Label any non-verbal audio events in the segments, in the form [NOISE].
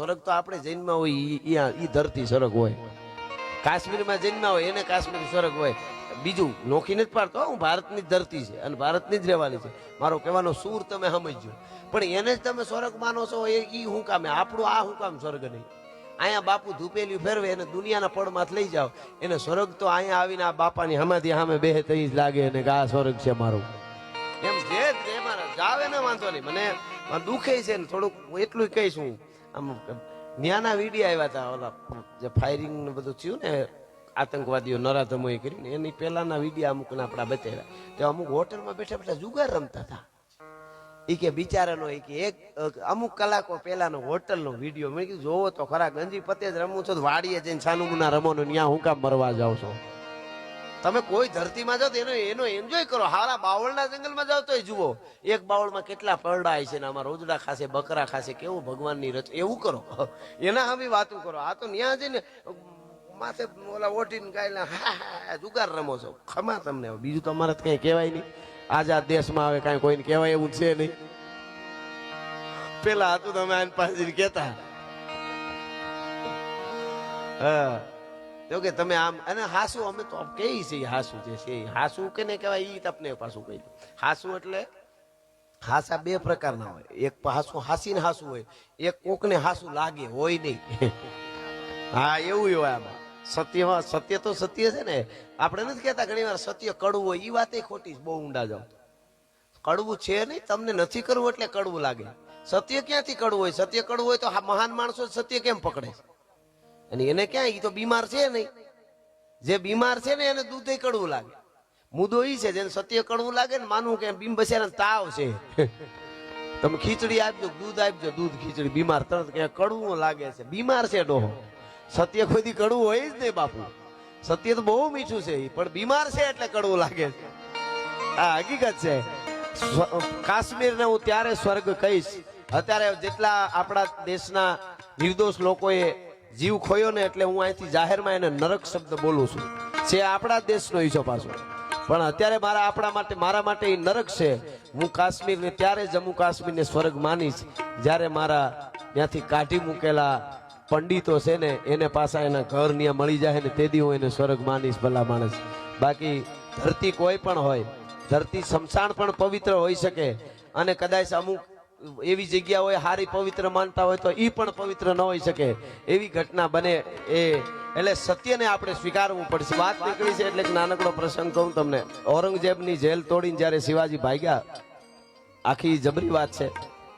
સ્વર્ગ તો આપણે જૈનમાં હોય એ ધરતી સ્વર્ગ હોય. કાશ્મીરમાં જૈનમાં હોય, એને કાશ્મીર સ્વર્ગ હોય. બીજું, નોખી નથી પાડતો, હું ભારતની જ ધરતી છે અને ભારતની જ રહેવાની છે. મારો કહેવાનો સૂર તમે સમજજો. પણ એને જ તમે સ્વર્ગ માનો છો, એ ઈ હું કામે? આપણું આ હું કામ સ્વર્ગ નહીં. અહીંયા બાપુ ધૂપેલી ફેરવે, એને દુનિયાના પડમાંથી લઈ જાઓ. એને સ્વર્ગ તો અહીંયા આવીને આ બાપાની હમાથી સામે બે તઈ જ લાગે અને આ સ્વર્ગ છે મારું. એમ જે જ જાવે ને વાંધો નહીં. મને દુખે છે ને થોડુંક એટલું કહીશ હું. આમ ન્યાના વીડિયો આવ્યા હતા ઓલા જે ફાયરિંગ ને બધું થયું ને આતંકવાદીઓ નરાધમોએ કરીને, એની પહેલાના વીડિયા અમુક આપણા બતાવ્યા. તે અમુક હોટલમાં બેઠા બેઠા જુગાર રમતા હતા એ કે બિચારાનો એ કે એક અમુક કલાકો પહેલાનો હોટલનો વીડિયો. મેં કીધું, જોવો તો ખરા ગંજી પતે જ રમું છો વાડીએ જઈને છાનુમુના રમો ને ત્યાં હું કામ મરવા જાવ છો. તમે કોઈ ધરતીમાં જાઓ એનો એનો એન્જોય કરો. હારા બાવળના જંગલમાં જાઓ તોય જુઓ. એક બાવળમાં કેટલા પરડાય છે ને આમાં રોજડા ખાશે, બકરા ખાશે, કેવું ભગવાનની રચ એવું કરો. એના હવે વાતું કરો. આ તો ન્યા જઈને માથે ઓલા ઓટીને ગાયલા હા જુગાર રમો છો. ખમા તમને. બીજું તમારે કઈ કહેવાય નહીં. આઝાદ દેશમાં હવે કાંઈ કોઈને કહેવાય એવું છે નહીં. પેલા હતું તમે આની પાસે કહેતા. હા. તો કે તમે આમ, અને હાસુ અમે તો કેવી છે ઈ હાસુ જે છે હાસુ કે ને કહેવાય? એ તમને પાછું કહી દઉં. હાસુ એટલે હાસા બે પ્રકારના હોય. એક હાસુ હાસીને હાસુ હોય, એક કોકને હાસુ લાગે, હોય નહીં. [LAUGHS] હા, એવું હોય આમાં. સત્યમાં સત્ય તો સત્ય છે ને. આપણે નથી કહેતા ઘણી વાર સત્ય કડવું હોય એ વાતે ખોટી બહુ ઊંડા જાવ કડવું છે નહીં, તમને નથી કરવું એટલે કડવું લાગે. સત્ય ક્યાંથી કડવું હોય? સત્ય કડવું હોય તો મહાન માણસો સત્ય કેમ પકડે? છે અને એને ક્યાં એ તો બીમાર છે નહીં. જે બીમાર છે ને એને દૂધે કડવું લાગે. મુદ્દો એ છે જેને સત્ય કડવું લાગે ને માનવું કે બીમ બસેરા તાવ છે. [LAUGHS] તમે ખીચડી આપજો, દૂધ આપજો, દૂધ, ખીચડી. બીમાર તરત કે કડવું લાગે છે. બીમાર છે ડોહો. સત્ય કોઈ કડવું હોય જ નહીં બાપુ. સત્ય તો બહુ મીઠું છે પણ બીમાર છે એટલે કડવું લાગે છે. આ હકીકત છે. કાશ્મીર ને હું ત્યારે સ્વર્ગ કહીશ. અત્યારે જેટલા આપણા દેશના નિર્દોષ લોકોએ જીવ ખોયો ને એટલે હું અહીંથી જાહેરમાં એને નરક શબ્દ બોલું છું. છે આપણા દેશનો હિસ્સો પાછો. પણ અત્યારે મારા આપણા માટે, મારા માટે એ નરક છે. હું કાશ્મીરને ત્યારે જમ્મુ કાશ્મીરને સ્વર્ગ માનીશ, જ્યારે મારા ત્યાંથી કાઢી મૂકેલા પંડિતો છે ને, એને પાછા એના ઘર ત્યાં મળી જાય ને તેથી હું એને સ્વર્ગ માનીશ, ભલા માણસ. બાકી ધરતી કોઈ પણ હોય, ધરતી શમશાન પણ પવિત્ર હોઈ શકે. અને કદાચ અમુક એવી જગ્યા હોય હારી પવિત્ર માનતા હોય તો એ પણ પવિત્ર ન હોઈ શકે. એવી ઘટના બને એ એટલે સત્યને આપણે સ્વીકારવું પડશે. વાત નીકળી છે એટલે નાનકડો પ્રસંગ કહું તમને. ઔરંગઝેબની જેલ તોડીને જ્યારે શિવાજી ભાગ્યા, આખી જબરી વાત છે.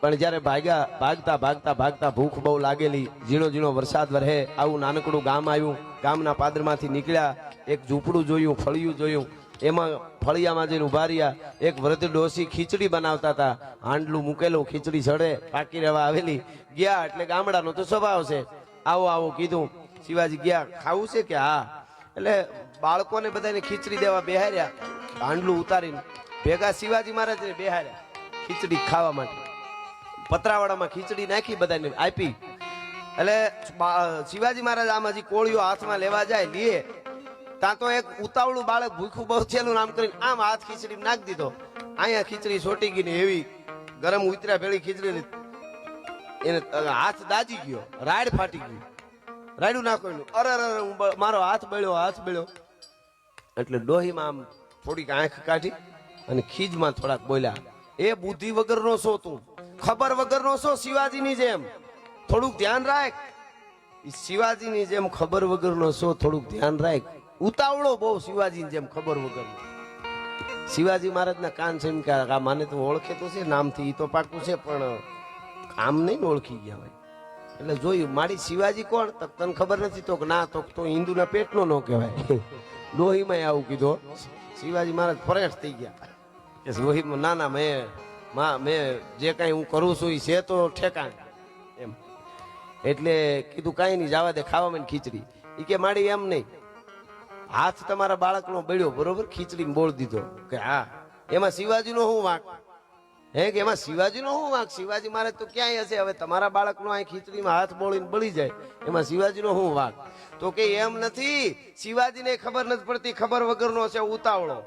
પણ જ્યારે ભાગ્યા, ભાગતા ભાગતા ભાગતા ભૂખ બહુ લાગેલી. ઝીણો ઝીણો વરસાદ વરહે, આવું નાનકડું ગામ આવ્યું. ગામના પાદરમાંથી નીકળ્યા, એક ઝૂંપડું જોયું, ફળિયું જોયું. એમાં ફળિયામાં જઈને ઊભા રહ્યા. એક વૃદ્ધ ડોસી ખીચડી બનાવતા હતા. હાંડલું મૂકેલું, ખીચડી ચડે પાકી રહેવા આવેલી. ગયા એટલે ગામડાનો તો સ્વભાવ છે. આવો આવો કીધું. શિવાજી ગયા, ખાવું છે કે? હા. એટલે બાળકોને બધાને ખીચડી દેવા બેહાર્યા. હાંડલું ઉતારીને ભેગા શિવાજી મહારાજને બેહાર્યા ખીચડી ખાવા માટે. પતરાવાડામાં ખીચડી નાખી બધાને આપી. એટલે શિવાજી મહારાજ આમાં હજી કોળીઓ હાથમાં લેવા જાય, લે. ત્યાં તો એક ઉતાવળું બાળક ભૂખું બહુ છેલું નામ કરીને આમ હાથ ખીચડી નાખી દીધો. અહીંયા ખીચડી છોટી ગઈ ને એવી ગરમ ઉતર્યા ભેળી ખીચડી એને હાથ દાજી ગયો, રાડ ફાટી ગયું. રાડું નાખો એનું. અરે અરે હું મારો હાથ બળ્યો હાથ બળ્યો. એટલે ડોહીમાં આમ થોડીક આંખ કાઢી અને ખીજમાં થોડાક બોલ્યા, એ બુદ્ધિ વગરનો છો તું? ખબર વગરનો છો શિવાજીની જેમ? થોડુંક ધ્યાન રાખ. શિવાજીની જેમ ખબર વગરનો છો, થોડુંક ધ્યાન રાખ. ઉતાવળો બહુ શિવાજીની જેમ ખબર વગર શિવાજી મહારાજના કાન છે આ માને તો ઓળખે તો છે, નામથી એ તો પાકું છે, પણ આમ નહીં ને ઓળખી ગયા હોય. એટલે જોયું, મારી શિવાજી કોણ? તને ખબર નથી તો ના, તો તો હિન્દુના પેટનો ન કહેવાય. [LAUGHS] લોહીમાં આવું કીધો શિવાજી મહારાજ ફરેશ થઈ ગયા. કે લોહીમાં, ના ના, મેં, માં, મેં જે કાંઈ હું કરું છું એ છે તો ઠેકાણ. એમ. એટલે કીધું, કાંઈ નહીં, જવા દે, ખાવા મને ખીચડી. એ કે, મારી એમ નહીં. હાથ તમારા બાળકનો બળ્યો બરોબર? ખીચડી બોળ દીધો. કે હા, એમાં શિવાજીનો શું વાંક? હે કે એમાં શિવાજીનો શું વાંક? શિવાજી મહારાજ તો ક્યાંય હશે? હવે તમારા બાળકનો અહીં ખીચડીમાં હાથ બોળીને બળી જાય. એમાં શિવાજીનો શું વાંક? તો કે એમ નથી, શિવાજીને ખબર નથી પડતી, ખબર વગરનો છે ઉતાવળો.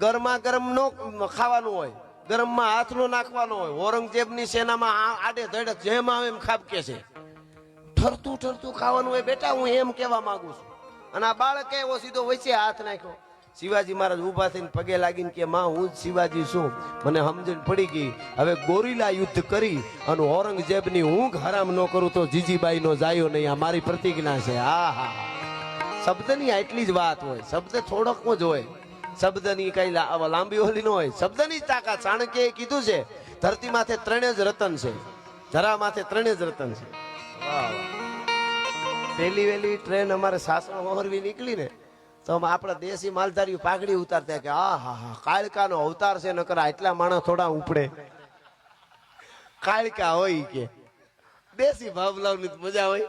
ગરમા ગરમ નો ખાવાનું હોય, ગરમમાં હાથ નો નાખવાનો હોય. ઔરંગઝેબની સેનામાં આડે ધડે જેમ આવે એમ ખાબકે છે. ઠરતું ઠરતું ખાવાનું હોય બેટા, હું એમ કહેવા માંગુ છું. અને આ બાળકે એવો સીધો વચ્ચે હાથ નાખ્યો. શિવાજી મહારાજ ઊભા થઈને પગે લાગીને કે, માં, હું જ શિવાજી છું. મને સમજણ પડી ગઈ. હવે ગોરીલા યુદ્ધ કરી અને ઔરંગઝેબની ઊંઘ હરામ ન કરું તો જીજીબાઈ નો જાયો નહીં. આ મારી પ્રતિજ્ઞા છે. હા હા શબ્દની આટલી જ વાત હોય. શબ્દ થોડોક જ હોય. શબ્દની કઈ લાંબી ઓલી ન હોય. શબ્દની જ તાકાત. ચાણક્યએ કીધું છે, ધરતી માથે ત્રણે જ રતન છે. જરા માથે ત્રણે જ રતન છે. વાહ વાહ. પેલી વેલી ટ્રેન અમારે સાસણ ઓહરવી નીકળી ને તો આપણે દેશી માલધારી પાઘડી ઉતારતા કે, આ, હા હા કાળકાનો અવતાર છે, નકર આટલા માણસ થોડા ઉપડે. કાળકા હોય કે, દેશી ભાવલાઓની મજા હોય.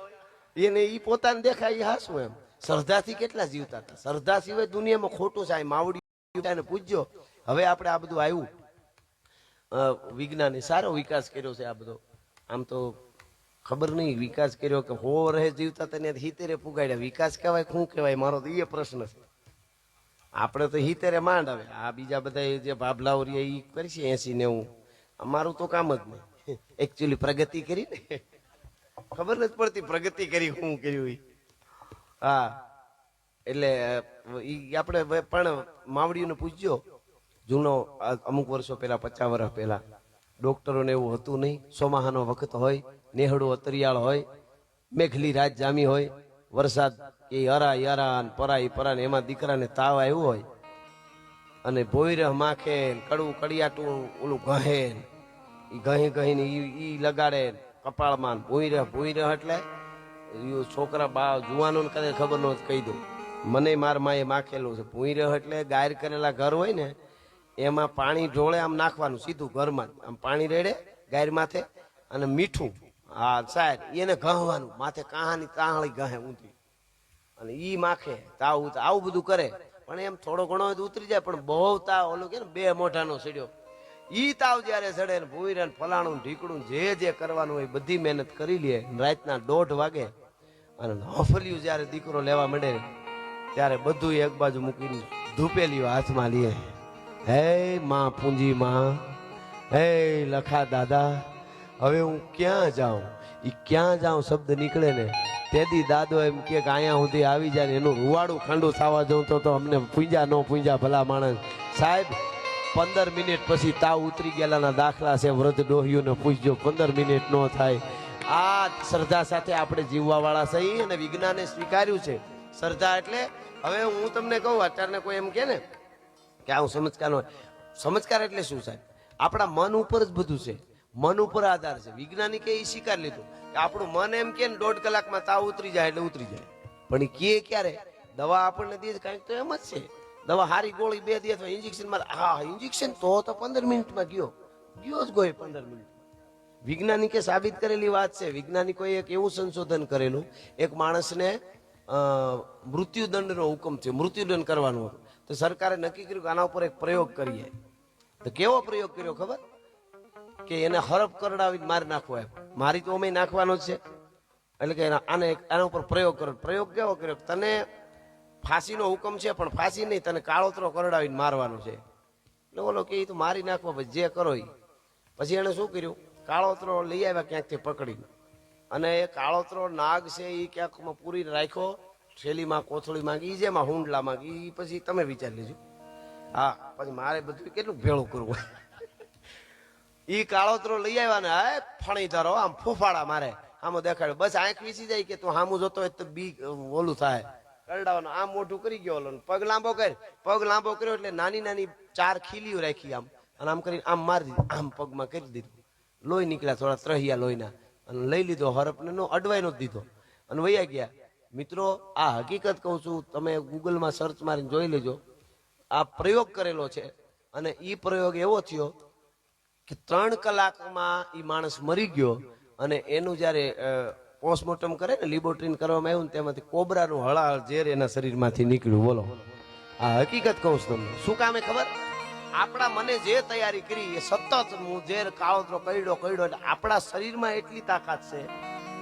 એને ઈ પોતાને દેખાય, ઈ હાસું એમ. શ્રદ્ધાથી કેટલા જીવતા હતા શ્રદ્ધા સિવાય દુનિયામાં ખોટું છે માવડી પૂજ્યો હવે આપણે આ બધું આવ્યું. વિજ્ઞાને સારો વિકાસ કર્યો છે આ બધો. આમ તો ખબર નહીં, વિકાસ કર્યો કે હો રહે જીવતા તને હિતેરે પુગાડ્યા. વિકાસ કહેવાય, શું કહેવાય, મારો તો એ પ્રશ્ન છે. આપણે તો હિતેરે માંડ આવે. આ બીજા બધા જે ભાભલાઓ રહી એ કરશે એસી નેવું. અમારું તો કામ જ નહીં. એકચ્યુઅલી પ્રગતિ કરી ને. ખબર નથી પડતી પ્રગતિ કરી, શું કર્યું હા. એટલે એ આપણે પણ માવડીઓને પૂછજો. જૂનો અમુક વર્ષો પહેલા, પચાસ વર્ષ પહેલા, ડોક્ટરોને એવું હતું નહીં, સોમાહાનો વખત હોય નેહડું અતરિયાળ હોય, મેઘલી રાત જામી હોય, વરસાદ એ અરા યરા પરા પરા ને એમાં દીકરાને તાવ આવ્યો હોય, અને ભોયરહ માખે કડવું કડિયાટું ઓલું ગહે એ ગહી ગહી ને ઈ ઈ લગાડે કપાળમાં ને ભોયરહ ભોયરહ એટલે છોકરા બા જુવાનો કદાચ ખબર ન કહી દઉં. મને માર માએ માખેલું છે. ભૂંયરહ એટલે ગાયર કરેલા ઘર હોય ને, એમાં પાણી ઢોળે આમ નાખવાનું સીધું ઘરમાં. આમ પાણી રેડે ગાયર માથે અને મીઠું હા, સાહેબ, એને ગહવાનું. માથે કાહાની તાહળી ગહે ઊંધી. અને ઈ માખે, તાવ આવું બધું કરે. પણ એમ થોડો ઘણો ઉતરી જાય, પણ બહુ તાવ, ઓલું કે બે મોઢાનો સડ્યો. ઈ તાવ જ્યારે સડે ને ભૂંયરા ને ફલાણું ને ઢીકણું જે જે કરવાનું હોય બધી મહેનત કરી લે. રાતના દોઢ વાગે અને હફલિયું જ્યારે દીકરો લેવા માંડે ત્યારે બધું એક બાજુ મૂકીને ધૂપેલીઓ હાથમાં લે. હે માં પૂંજી માં હે લખા દાદા હવે હું ક્યાં જાઉં? એ ક્યાં જાઉં શબ્દ નીકળે ને? તેથી દાદો એમ કે અહીંયા સુધી આવી જાય એનું રૂવાડું ખાંડું થવા જવું તો તો અમને પૂંજા ન પૂંજા ભલા માણસ. સાહેબ, પંદર મિનિટ પછી તાવ ઉતરી ગયેલાના દાખલા છે વૃદ્ધ ડોહીઓને પૂછજો, પંદર મિનિટ નો થાય. આ શ્રદ્ધા સાથે આપણે જીવવાવાળા સહી અને વિજ્ઞાને સ્વીકાર્યું છે. શ્રદ્ધા એટલે, હવે હું તમને કહું, અત્યારને કોઈ એમ કે ને કે આ હું સમજકાર સમજકાર એટલે શું સાહેબ? આપણા મન ઉપર જ બધું છે. મન ઉપર આધાર છે. વૈજ્ઞાનિકે એ સ્વીકાર લીધું કે આપણું મન એમ કે દોઢ કલાકમાં તાવ ઉતરી જાય એટલે ઉતરી જાય. પણ કે ક્યારે? દવા આપણને દે કાંઈક તો એમ જ છે. દવા હારી ગોળી બે દે અથવા ઇન્જેક્શનમાં હા ઇન્જેક્શન તો તો પંદર મિનિટમાં ગયો. ગયો જ ગયો પંદર મિનિટ વૈજ્ઞાનિકે સાબિત કરેલી વાત છે. વૈજ્ઞાનિકોએ એક એવું સંશોધન કરેલું. એક માણસને મૃત્યુદંડનો હુકમ થયો. મૃત્યુદંડ કરવાનો હતો. તો સરકારે નક્કી કર્યું કે આના ઉપર એક પ્રયોગ કરીએ. તો કેવો પ્રયોગ કર્યો ખબર? કે એને હરફ કરડાવી મારી નાખવો એમ. મારી તો અમે નાખવાનો છે. એટલે કે આને એના ઉપર પ્રયોગ કરો પ્રયોગ કેવો કર્યો? તને ફાંસીનો હુકમ છે, પણ ફાંસી નહીં, તને કાળોતરો કરડાવીને મારવાનો છે. એટલે બોલો કે એ તો મારી નાખવા પછી જે કરો એ પછી એણે શું કર્યું? કાળોતરો લઈ આવ્યા ક્યાંકથી? પકડીને. અને એ કાળોતરો નાગ છે એ ક્યાંકમાં પૂરી રાખ્યો. થેલીમાં કોથળી માંગી, જેમાં હુંડલા માંગી એ પછી તમે વિચારી લેજો. હા, પછી મારે બધું કેટલું ભેળું કરવું? ઈ કાળોતરો લઈ આવ્યા ને, હે, ફણી ધરો, આમ ફૂફાડા મારે. આમ દેખાડ્યો, બસ આંખ વીસી જાય કે તું હામું જોતો હોય તો બી ઓલું થાય. કરડાવાનો આમ મોઢું કરી ગયો ઓલો પગ લાંબો કર પગ લાંબો કર્યો એટલે નાની નાની ચાર ખીલીઓ રાખી આમ. અને આમ કરીને આમ મારી દીધી, આમ પગમાં કરી દીધું. લોહી નીકળ્યા થોડા ત્રહિયા લોહીના. અને લઈ લીધો હરપને, નો અડવાઈ નો દીધો. અને વૈયા ગયા. મિત્રો, આ હકીકત કહું છું, તમે ગૂગલમાં સર્ચ મારીને જોઈ લેજો. આ પ્રયોગ કરેલો છે. અને એ પ્રયોગ એવો થયો કે ત્રણ કલાકમાં એ માણસ મરી ગયો અને એનું જ્યારે પોસ્ટમોર્ટમ કરે ને લિબોટ્રીન કરવામાં આવ્યું ને, તેમાંથી કોબરાનું હળાહળ ઝેર એના શરીરમાંથી નીકળ્યું. બોલો. આ હકીકત કહું છું તમને. શું કામે ખબર? આપણા મને જે તૈયારી કરી, એ સતત હું ઝેર કાળોતરો કઈડો કઈડો એટલે આપણા શરીરમાં એટલી તાકાત છે.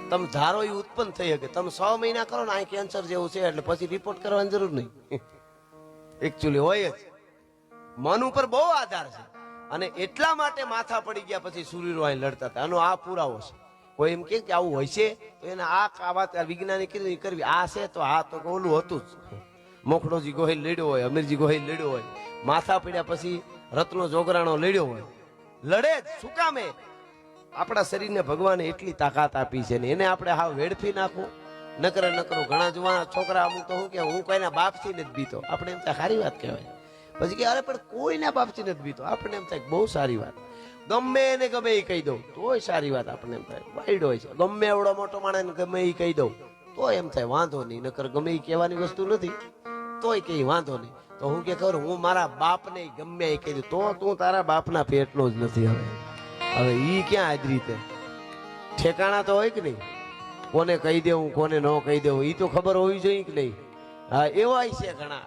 તમે ધારો એ ઉત્પન્ન થઈ શકે. તમે છ મહિના કરો ને આ કેન્સર જેવું છે, એટલે પછી રિપોર્ટ કરવાની જરૂર નહીં. [LAUGHS] એકચ્યુઅલી હોય જ. મન ઉપર બહુ આધાર છે. અને એટલા માટે માથા પડી ગયા પછી સૂર્યરો અહીં લડતા હતા. આનો આ પુરાવો છે. કોઈ એમ કે આવું છે? તો એને આ વાત વિજ્ઞાને કીધું, એ કરવી. આ છે તો આ તો ઓલું હતું જ. મોખડોજી ગોહિલ લડ્યો હોય, અમીરજી ગોહિલ લડ્યો હોય. માથા પીડ્યા પછી રત્નો જોગરાણો લડ્યો હોય. લડે જ. શું કામે? આપણા શરીરને ભગવાને એટલી તાકાત આપી છે ને એને આપણે હા વેડફી નાખવું નકરે નકરો ઘણા જુવાના છોકરા અમુક તો હું કે, હું કોઈના બાપથી નથી બીતો. આપણે એમ તો સારી વાત કહેવાય. પછી કે, અરે, પણ કોઈના બાપથી નથી બીતો. આપણને એમ થાય બહુ સારી વાત. ગમે એને ગમે એ કહી દઉં. તોય સારી વાત આપણને એમ થાય. વાઈડ હોય છે. ગમે એવડો મોટો માણસ ગમે એ કહી દઉં. તો એમ થાય, વાંધો નહીં. નકર ગમે એ કહેવાની વસ્તુ નથી. તોય કઈ વાંધો નહીં. તો હું કે ખબર હું મારા બાપને ગમે એ કહી દઉં. તો તું તારા બાપના પેટનો જ નથી હવે. હવે એ ક્યાં આજ રીતે ઠેકાણા તો હોય કે નહીં? કોને કહી દેવું, કોને ન કહી દેવું એ તો ખબર હોવી જોઈએ કે નહીં? હા, એવાય છે ઘણા.